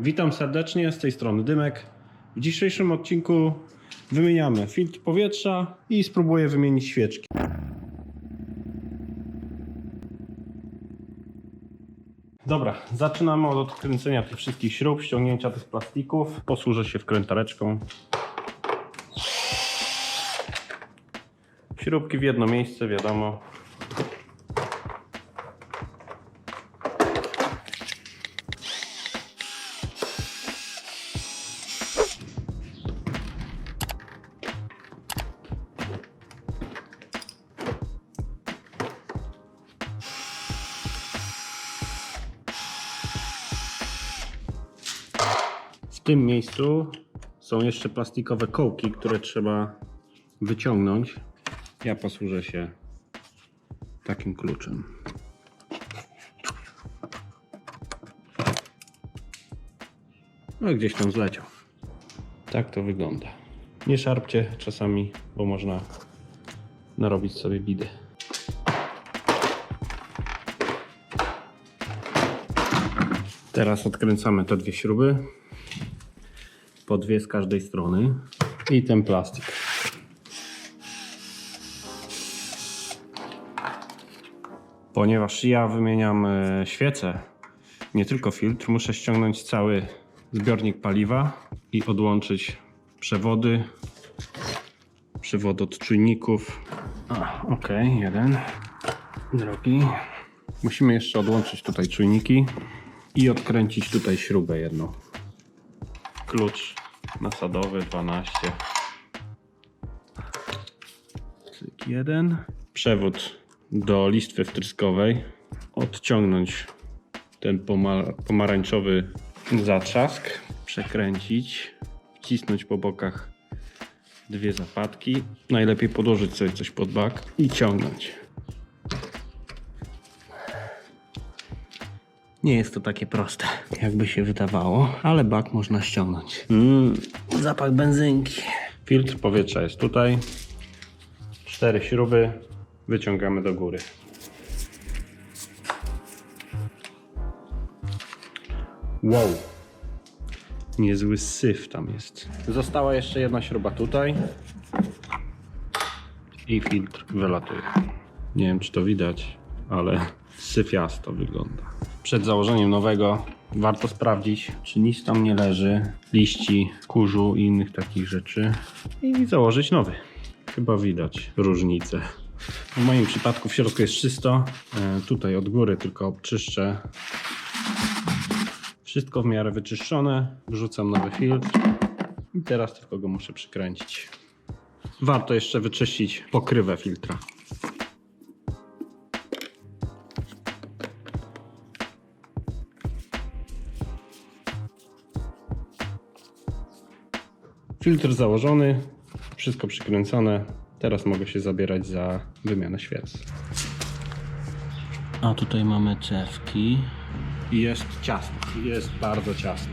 Witam serdecznie, z tej strony Dymek. W dzisiejszym odcinku wymieniamy filtr powietrza i spróbuję wymienić świeczki. Dobra, zaczynamy od odkręcenia tych wszystkich śrub, ściągnięcia tych plastików. Posłużę się wkrętareczką. Śrubki w jedno miejsce, wiadomo. Tym miejscu są jeszcze plastikowe kołki, które trzeba wyciągnąć. Ja posłużę się takim kluczem. No gdzieś tam zleciał. Tak to wygląda. Nie szarpcie czasami, bo można narobić sobie bidy. Teraz odkręcamy te dwie śruby. Po dwie z każdej strony. I ten plastik. Ponieważ ja wymieniam e, świecę, nie tylko filtr, muszę ściągnąć cały zbiornik paliwa i odłączyć przewody, przewód od czujników. Ok, jeden, drugi. Musimy jeszcze odłączyć tutaj czujniki i odkręcić tutaj śrubę jedną. Klucz nasadowy 12. Cyk jeden. Przewód do listwy wtryskowej. Odciągnąć ten pomar- pomarańczowy zatrzask. Przekręcić. Wcisnąć po bokach dwie zapadki. Najlepiej podłożyć sobie coś pod bak i ciągnąć. Nie jest to takie proste, jakby się wydawało, ale bak można ściągnąć. Mm, zapach benzynki. Filtr powietrza jest tutaj. Cztery śruby wyciągamy do góry. Wow. Niezły syf tam jest. Została jeszcze jedna śruba tutaj. I filtr wylatuje. Nie wiem, czy to widać, ale syfiasto wygląda. Przed założeniem nowego warto sprawdzić, czy nic tam nie leży, liści, kurzu i innych takich rzeczy i założyć nowy. Chyba widać różnicę. W moim przypadku w środku jest czysto. E, Tutaj od góry tylko obczyszczę. Wszystko w miarę wyczyszczone. Wrzucam nowy filtr i teraz tylko go muszę przykręcić. Warto jeszcze wyczyścić pokrywę filtra. Filtr założony, wszystko przykręcone. Teraz mogę się zabierać za wymianę świec. A tutaj mamy cewki. Jest ciasno, jest bardzo ciasno.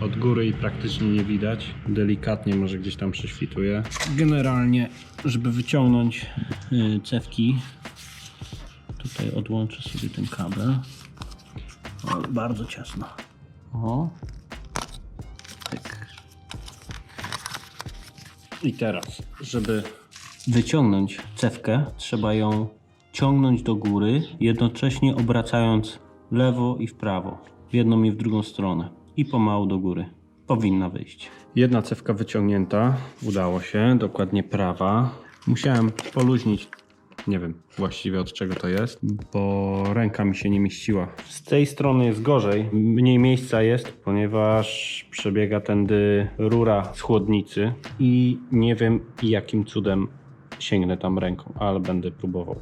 Od góry i praktycznie nie widać. Delikatnie może gdzieś tam prześwituje. Generalnie, żeby wyciągnąć y, cewki, tutaj odłączę sobie ten kabel. O, bardzo ciasno. O. I teraz, żeby wyciągnąć cewkę, trzeba ją ciągnąć do góry, jednocześnie obracając w lewo i w prawo, w jedną i w drugą stronę i pomału do góry. Powinna wyjść. Jedna cewka wyciągnięta, udało się, dokładnie prawa. Musiałem poluźnić, nie wiem właściwie od czego to jest, bo ręka mi się nie mieściła. Z tej strony jest gorzej, mniej miejsca jest, ponieważ przebiega tędy rura z chłodnicy i nie wiem jakim cudem sięgnę tam ręką, ale będę próbował.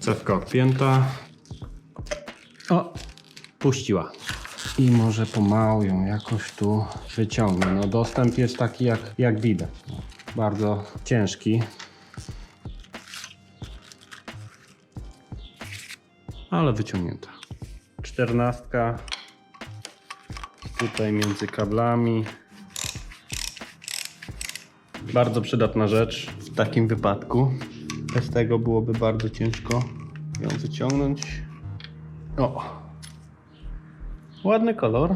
Cewka odpięta. O, puściła. I może pomału ją jakoś tu wyciągnę. No dostęp jest taki jak, jak widać. Bardzo ciężki. Ale wyciągnięta. Czternastka. Tutaj między kablami. Bardzo przydatna rzecz w takim wypadku. Bez tego byłoby bardzo ciężko ją wyciągnąć. O! Ładny kolor.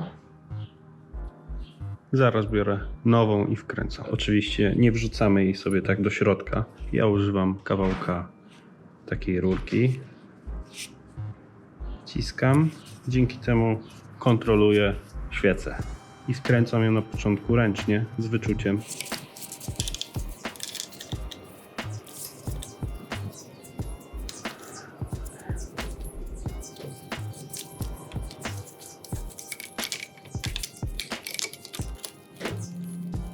Zaraz biorę nową i wkręcam. Oczywiście nie wrzucamy jej sobie tak do środka. Ja używam kawałka takiej rurki. Ciskam. Dzięki temu kontroluję świecę. I wkręcam ją na początku ręcznie, z wyczuciem.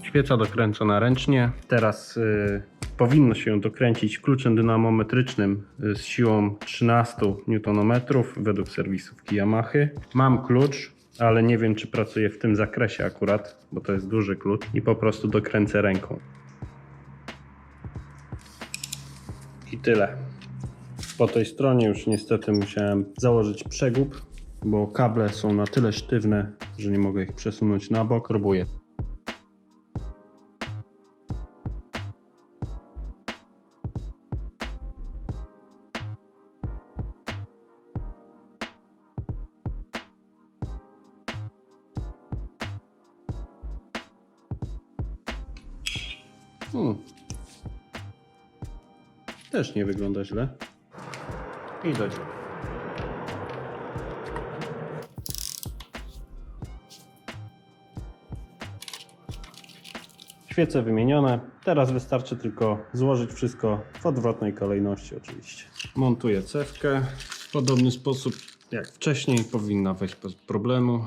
Świeca dokręcona ręcznie. Teraz y, powinno się ją dokręcić kluczem dynamometrycznym y, z siłą 13 Nm według serwisówki Yamaha. Mam klucz, ale nie wiem czy pracuje w tym zakresie akurat, bo to jest duży klucz i po prostu dokręcę ręką. I tyle. Po tej stronie już niestety musiałem założyć przegub, bo kable są na tyle sztywne, że nie mogę ich przesunąć na bok. Próbuję. Hmm. Też nie wygląda źle. I do. Świece wymienione. Teraz wystarczy tylko złożyć wszystko w odwrotnej kolejności oczywiście. Montuję cewkę. W podobny sposób jak wcześniej powinna wejść bez problemu.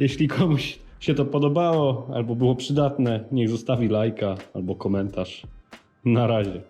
Jeśli komuś się to podobało albo było przydatne, niech zostawi lajka albo komentarz. Na razie.